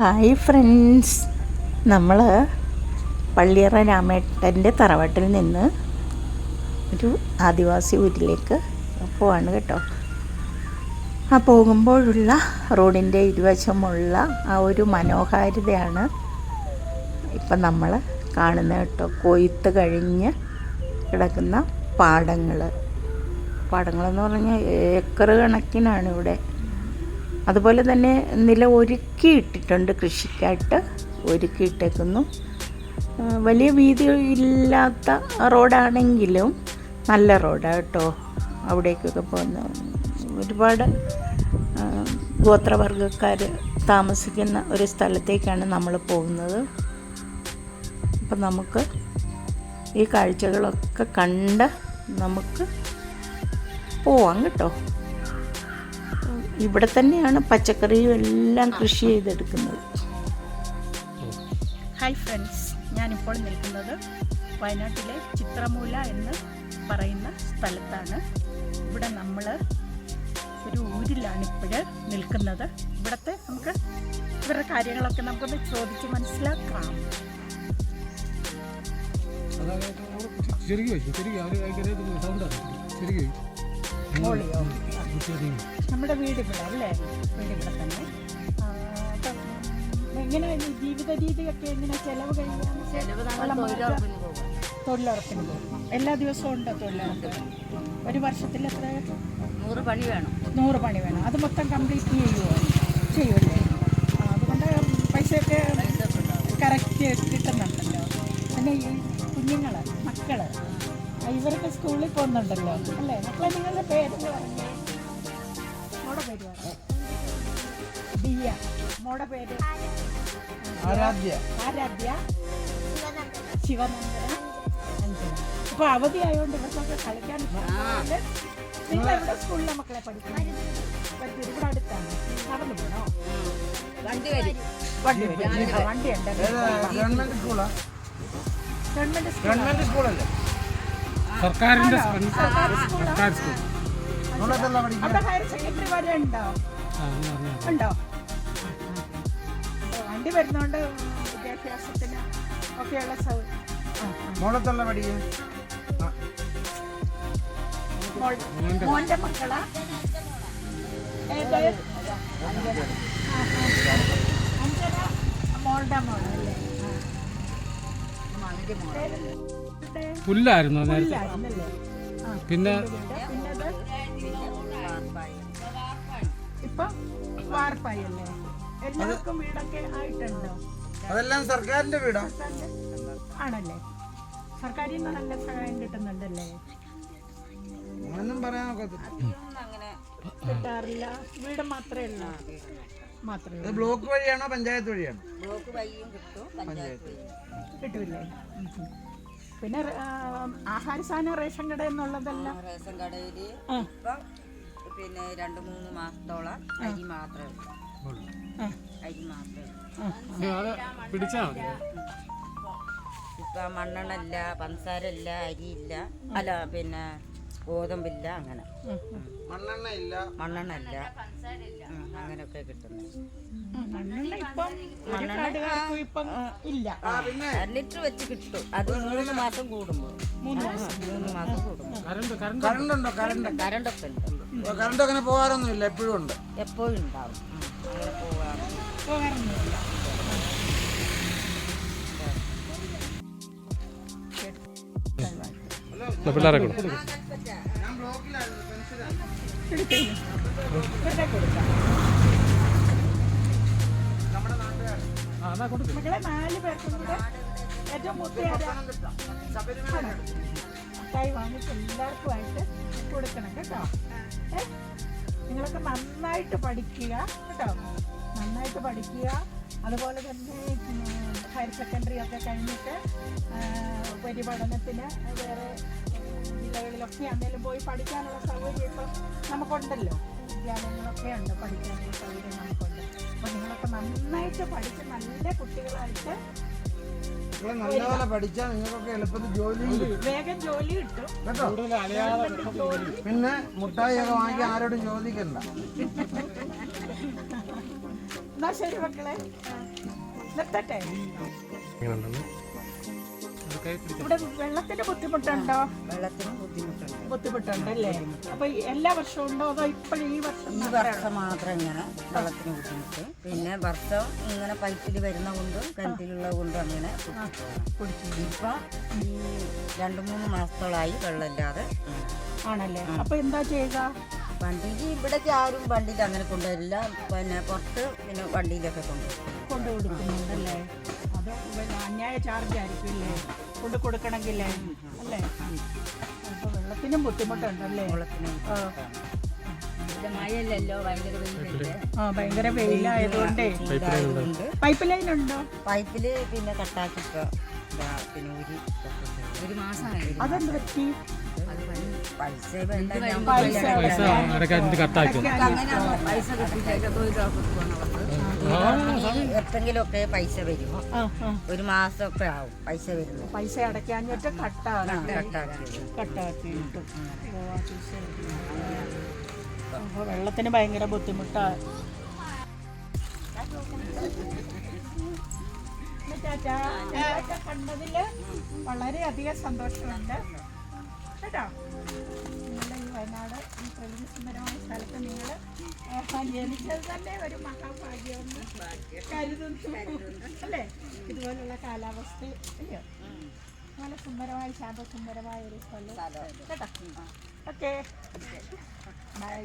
Hi friends നമ്മൾ പള്ളിയറ രാമേട്ടന്റെ തറവാട്ടിൽ നിന്ന് ഒരു ആദിവാസി ഊരിലേക്ക് പോവാണ് കേട്ടോ. ആ പോകുമ്പോഴുള്ള റോഡിന്റെ ഇരുവശമുള്ള ആ ഒരു മനോഹാരിതയാണ് ഇപ്പം നമ്മൾ കാണുന്നത് കേട്ടോ. കൊയ്ത്ത് കഴിഞ്ഞ് കിടക്കുന്ന പാടങ്ങൾ പാടങ്ങളെന്ന് പറഞ്ഞാൽ ഏക്കർ കണക്കിനാണ് ഇവിടെ. അതുപോലെ തന്നെ നില ഒരുക്കിയിട്ടിട്ടുണ്ട് കൃഷിക്കായിട്ട് ഒരുക്കിയിട്ടേക്കുന്നു. വലിയ വീതി ഇല്ലാത്ത റോഡാണെങ്കിലും നല്ല റോഡാണ് കേട്ടോ. അവിടേക്കൊക്കെ പോകുന്ന ഒരുപാട് ഗോത്രവർഗക്കാർ താമസിക്കുന്ന ഒരു സ്ഥലത്തേക്കാണ് നമ്മൾ പോകുന്നത്. അപ്പം നമുക്ക് ഈ കാഴ്ചകളൊക്കെ കണ്ട് നമുക്ക് പോവാം കേട്ടോ. ഇവിടെ തന്നെയാണ് പച്ചക്കറിയും എല്ലാം കൃഷി ചെയ്തെടുക്കുന്നത്. ഹായ് ഫ്രണ്ട്സ് ഞാനിപ്പോൾ നിൽക്കുന്നത് വയനാട്ടിലെ ചിത്രമൂല എന്ന് പറയുന്ന സ്ഥലത്താണ്. ഇവിടെ നമ്മൾ ഒരു ഊരിലാണ് ഇപ്പോഴ് നിൽക്കുന്നത്. ഇവിടുത്തെ നമുക്ക് ഇവരുടെ കാര്യങ്ങളൊക്കെ നമുക്കൊന്ന് ചോദിച്ച് മനസ്സിലാക്കാം. ചെറിയ ചെറിയ അവർ ഭയങ്കര സൗണ്ട് ശരിക്കും നമ്മുടെ വീട് ഇവിടെ അല്ലേ? വീട് ഇവിടെ തന്നെ. എങ്ങനെ ജീവിത രീതിയൊക്കെ എങ്ങനെ ചെലവ് കഴിയാൻ തൊഴിലുറപ്പിന് പോകും എല്ലാ ദിവസവും ഉണ്ടോ തൊഴിലുറപ്പ്? ഒരു വർഷത്തിൽ എത്ര? നൂറ് പണി വേണം. നൂറ് പണി വേണം. അത് മൊത്തം കംപ്ലീറ്റ് ചെയ്യുമോ ചെയ്യുമല്ലേ അതുകൊണ്ട് പൈസയൊക്കെ കറക്റ്റ് കിട്ടുന്നുണ്ടല്ലോ. പിന്നെ ഈ കുഞ്ഞുങ്ങൾ മക്കൾ ഇവരൊക്കെ സ്കൂളിൽ പോകുന്നുണ്ടല്ലോ അല്ലേ? മക്കളെ നിങ്ങളുടെ പേര്? മോടെ പേര് ബിയ ദിയ. മോടെ പേര്? ആരാധ്യ. ആരാധ്യ. ശിവനന്ദന. അഞ്ജന. ഇപ്പൊ അവധി ആയതുകൊണ്ട് ഇവർക്കൊക്കെ കളിക്കാൻ നിങ്ങൾ എവിടെ സ്കൂളിലെ മക്കളെ പഠിക്കണം ഇവിടെ അടുത്താണ്. നടന്നു പോണോ? വണ്ടി വരും. വണ്ടി വരും. വണ്ടി ഉണ്ട് ഗവൺമെന്റ് സ്കൂളാ? ഗവൺമെന്റ് സ്കൂൾ ഗവൺമെന്റ് സ്കൂളല്ലേ? സർക്കാരിന്റെ സർക്കാർ സ്കൂൾ. അവിടെ ഹയർ സെക്കൻഡറി വരെ ഉണ്ടോ? ഉണ്ടോ വണ്ടി വരുന്നോണ്ട് വിദ്യാഭ്യാസത്തിന് ഒക്കെയുള്ള സൗകര്യം മോന്റെ മക്കളാ? ഏത്? മോളുടെ മോളല്ലേ? ആ. പുല്ലായിരുന്നു നേരത്തെ. പിന്നെ അതെല്ലാം സർക്കാരിന്റെ വീടാ. ആണല്ലേ? സർക്കാരിൽ നിന്ന് നല്ല സഹായം കിട്ടുന്നുണ്ടല്ലേ? ഒന്നും പറയാൻ കിട്ടാറില്ല. വീട് മാത്രമേ ഉള്ളൂ. മാത്രമേ ബ്ലോക്ക് വഴിയാണോ പഞ്ചായത്ത് വഴിയാണോ? ബ്ലോക്ക് വഴിയും കിട്ടും പഞ്ചായത്ത്. വഴിയും. കിട്ടൂലേ? ഉം ഉം. പിന്നെ ആഹാര സാധനം റേഷൻ കട എന്നുള്ളതെല്ലാം റേഷൻ കടയിൽ ഇപ്പം പിന്നെ രണ്ട് മൂന്ന് മാസത്തോളം അരി മാത്രമേ ഉള്ളൂ. അരി മാത്രമേ ഇപ്പം മണ്ണെണ്ണ ഇല്ല പഞ്ചസാര ഇല്ല അരി ഇല്ല അല്ല പിന്നെ ഗോതമ്പില്ല അങ്ങനെ. മണ്ണെണ്ണ ഇല്ല മണ്ണെണ്ണ ഇല്ല അങ്ങനെയൊക്കെ കിട്ടുന്നത്. മണ്ണെണ്ണ ഇപ്പം ഒരു കാടുകാർക്കും ഇപ്പം ഇല്ല. പിന്നെ? അര ലിറ്റർ വെച്ച് കിട്ടും. അത് മൂന്ന് മാസം കൂടുമ്പോൾ. മൂന്ന് മാസം. മൂന്ന് മാസം കൂടുമ്പോൾ. കറണ്ട് കറണ്ട് കറണ്ട് ഉണ്ടോ കറണ്ട് കറണ്ടൊക്കെ ഉണ്ട് കറണ്ട് അങ്ങനെ പോകാറൊന്നുമില്ല എപ്പോഴും ഉണ്ട്. എപ്പോഴും ഉണ്ടാവും. അങ്ങനെ പോകാറൊന്നുമില്ല. പിള്ളേരെ ഇവരുടെ കൊടുക്കാം. നാല് എല്ലാവർക്കും ആയിട്ട് കൊടുക്കണം കേട്ടോ. നിങ്ങളൊക്കെ നന്നായിട്ട് പഠിക്കുക കേട്ടോ. നന്നായിട്ട് പഠിക്കുക. അതുപോലെ തന്നെ ഹയർ സെക്കൻഡറി ഒക്കെ കഴിഞ്ഞിട്ട് പരിപഠനത്തിന് വേറെ ജില്ലകളിലൊക്കെ ആണെങ്കിലും പോയി പഠിക്കാനുള്ള സൗകര്യം ഇപ്പം നമുക്കുണ്ടല്ലോ. വിദ്യാലയങ്ങളൊക്കെ ഉണ്ട് പഠിക്കാനുള്ള സൗകര്യം നമുക്കുണ്ട്. അപ്പൊ നിങ്ങളൊക്കെ നന്നായിട്ട് പഠിച്ച് നല്ല കുട്ടികളായിട്ട് നിങ്ങൾ നല്ലപോലെ പഠിച്ചാൽ നിങ്ങൾക്കൊക്കെ എളുപ്പത്തിൽ ജോലി കിട്ടും. വേഗം ജോലി കിട്ടും. കേട്ടോ? പിന്നെ മുട്ടായി ഒക്കെ വാങ്ങി ആരോടും ചോദിക്കണ്ട. എന്നാ ശരി മക്കളെ. നിർത്തട്ടെ? ഇവിടെ വെള്ളത്തിന് ബുദ്ധിമുട്ടുണ്ടോ? വെള്ളത്തിന് ബുദ്ധിമുട്ടുണ്ട്. ബുദ്ധിമുട്ടുണ്ട് അല്ലേ? അപ്പൊ എല്ലാ വർഷവും ഉണ്ടോ അതോ ഇപ്പോഴും ഈ വർഷം ഈ വർഷം മാത്രം ഇങ്ങനെ വെള്ളത്തിന് ബുദ്ധിമുട്ട്. പിന്നെ വർഷം ഇങ്ങനെ പൈപ്പിൽ വരുന്ന കൊണ്ടും കിണറ്റിലുള്ള കൊണ്ടും അങ്ങനെ കുടിച്ചു ഇപ്പൊ ഈ രണ്ട് മൂന്ന് മാസത്തോളായി വെള്ളമില്ലാതെ. ആണല്ലേ? അപ്പൊ എന്താ ചെയ്യുക? വണ്ടിയിൽ ഇവിടേക്ക് ആരും വണ്ടിയിൽ അങ്ങനെ കൊണ്ടുവരില്ല. പിന്നെ പുറത്ത് പിന്നെ വണ്ടിയിലൊക്കെ കൊണ്ടുപോകും. കൊണ്ടു കൊടുക്കുന്നുണ്ടല്ലേ അത് അന്യായ ചാർജ് ആയിരിക്കും അല്ലേ? കൊണ്ട് കൊടുക്കണമെങ്കിലേ? അല്ലേ? അപ്പൊ വെള്ളത്തിനും ബുദ്ധിമുട്ടുണ്ടല്ലേ? ആ. ഭയങ്കര വെയിലായതുകൊണ്ടേ. പൈപ്പ് ലൈൻ ഉണ്ടോ പൈപ്പിൽ പിന്നെ കട്ടാക്കി പിന്നെ ഒരു മാസമായി അതെന്ത് പറ്റി? പൈസ വേണ്ട ഞാൻ പൈസ പൈസ കട്ടാക്കി പൈസ വരും. ഒരു മാസമൊക്കെ ആവും പൈസ വരുന്നത് പൈസ അടയ്ക്കാഞ്ഞിട്ട് വെച്ചാൽ കട്ടാക്കി വെള്ളത്തിന് ഭയങ്കര ബുദ്ധിമുട്ടാണ് കണ്ടതിൽ വളരെയധികം സന്തോഷമുണ്ട്. കേട്ടോ. നിങ്ങളുടെ ഈ വയനാട് ഈ പ്രകൃതി സുന്ദരമായ സ്ഥലത്ത് നിങ്ങൾ ജനിച്ചത് തന്നെ ഒരു മഹാഭാഗ്യമെന്ന് കരുതുന്നു. അല്ലേ? ഇതുപോലുള്ള കാലാവസ്ഥ അല്ലയോ നല്ല സുന്ദരമായ ശാന്തസുന്ദരമായ ഒരു സ്ഥലം. കേട്ടോ? ഓക്കെ. ബൈ